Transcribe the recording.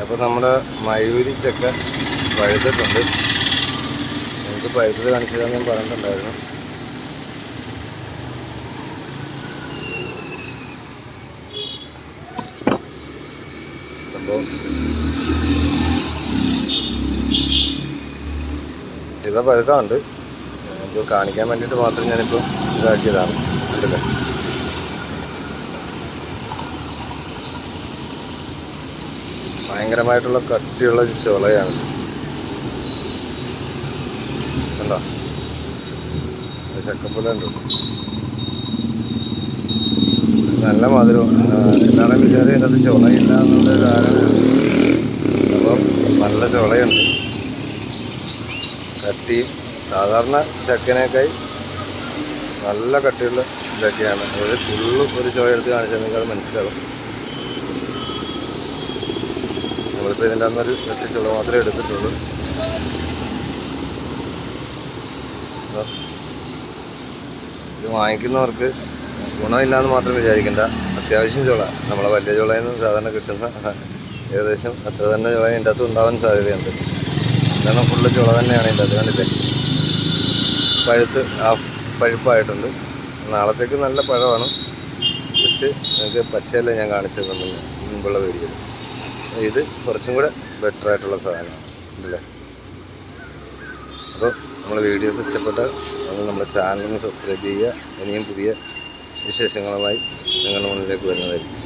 അപ്പോൾ നമ്മുടെ മയൂരി ചക്ക പഴുത്തിട്ടുണ്ട്. നമുക്ക് പഴുത്തത് കാണിച്ചു ഞാൻ പറഞ്ഞിട്ടുണ്ടായിരുന്നു. അപ്പോൾ ചില പഴുത്തമുണ്ട് നമുക്ക് കാണിക്കാൻ വേണ്ടിയിട്ട് മാത്രം ഞാനിപ്പോൾ ഇതാക്കിയതാണ്. കണ്ടില്ലേ? ഭയങ്കരമായിട്ടുള്ള കട്ടിയുള്ള ചോളയാണ്. കണ്ടോ? ചക്കപ്പുല നല്ല മധുരം. എല്ലാവരും വിചാരം ഇതിനകത്ത് ചുളയില്ല എന്നുള്ള കാരണം അപ്പം നല്ല ചുളയുണ്ട്. കട്ടി സാധാരണ ചക്കനേക്കായി നല്ല കട്ടിയുള്ള ചക്കയാണ്. ഒരു ഫുള്ള് ഒരു ചുവ എടുത്ത് കാണിച്ചാൽ നിങ്ങൾക്ക് അത് നമ്മളിപ്പോൾ ഇതിന്റെ അന്നൊരു ചുള മാത്രമേ എടുത്തിട്ടുള്ളൂ. ഇത്. വാങ്ങിക്കുന്നവർക്ക് ഗുണമില്ലാന്ന് മാത്രം വിചാരിക്കണ്ട. അത്യാവശ്യം ചുള. നമ്മളെ വലിയ ചുളയിൽ നിന്ന് സാധാരണ കിട്ടുന്ന ഏകദേശം അത്ര തന്നെ ചുള അതിന്റെ അകത്ത് ഉണ്ടാവാൻ സാധ്യതയുണ്ട്. കാരണം ഫുള്ള് ചുള തന്നെയാണ് അതിന്റെ അകത്ത് കണ്ടില്ലേ? പഴുത്ത് ആ പഴുപ്പായിട്ടുണ്ട്. നാളത്തേക്ക് നല്ല പഴമാണ്. ജസ്റ്റ് നിങ്ങൾക്ക് പച്ചയല്ലേ ഞാൻ കാണിച്ചു തന്നില്ല മുമ്പുള്ള വീഡിയോ ഇത് കുറച്ചും കൂടെ ബെറ്റർ ആയിട്ടുള്ള സാധനമാണ്. അല്ലേ അപ്പോൾ നമ്മൾ വീഡിയോസ് ഇഷ്ടപ്പെട്ടാൽ അത് നമ്മുടെ ചാനലിന് സബ്സ്ക്രൈബ് ചെയ്യുക. ഇനിയും പുതിയ വിശേഷങ്ങളുമായി നിങ്ങളുടെ മുന്നിലേക്ക് വരുന്നതായിരിക്കും.